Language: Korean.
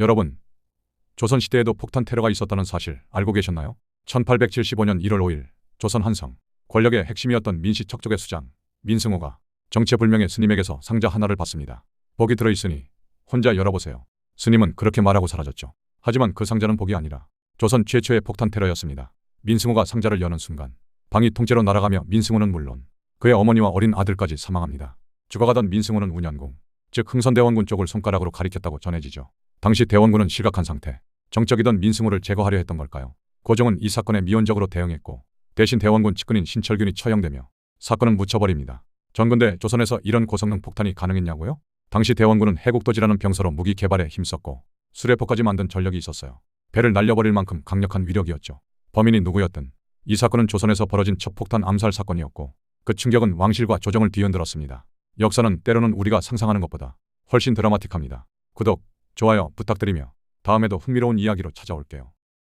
여러분, 조선시대에도 폭탄 테러가 있었다는 사실 알고 계셨나요? 1875년 1월 5일 조선 한성 권력의 핵심이었던 민씨 척족의 수장 민승호가 정체불명의 스님에게서 상자 하나를 받습니다. 복이 들어있으니 혼자 열어보세요. 스님은 그렇게 말하고 사라졌죠. 하지만 그 상자는 복이 아니라 조선 최초의 폭탄 테러였습니다. 민승호가 상자를 여는 순간 방이 통째로 날아가며 민승호는 물론 그의 어머니와 어린 아들까지 사망합니다. 죽어가던 민승호는 운현궁, 즉 흥선대원군 쪽을 손가락으로 가리켰다고 전해지죠. 당시 대원군은 실각한 상태, 정적이던 민승호를 제거하려 했던 걸까요? 고종은 이 사건에 미온적으로 대응했고 대신 대원군 측근인 신철균이 처형되며 사건은 묻혀버립니다. 전근대 조선에서 이런 고성능 폭탄이 가능했냐고요? 당시 대원군은 해국도지라는 병서로 무기 개발에 힘썼고 수레포까지 만든 전력이 있었어요. 배를 날려버릴 만큼 강력한 위력이었죠. 범인이 누구였든 이 사건은 조선에서 벌어진 첫 폭탄 암살 사건이었고 그 충격은 왕실과 조정을 뒤흔들었습니다. 역사는 때로는 우리가 상상하는 것보다 훨씬 드라마틱합니다. 구독, 좋아요 부탁드리며 다음에도 흥미로운 이야기로 찾아올게요.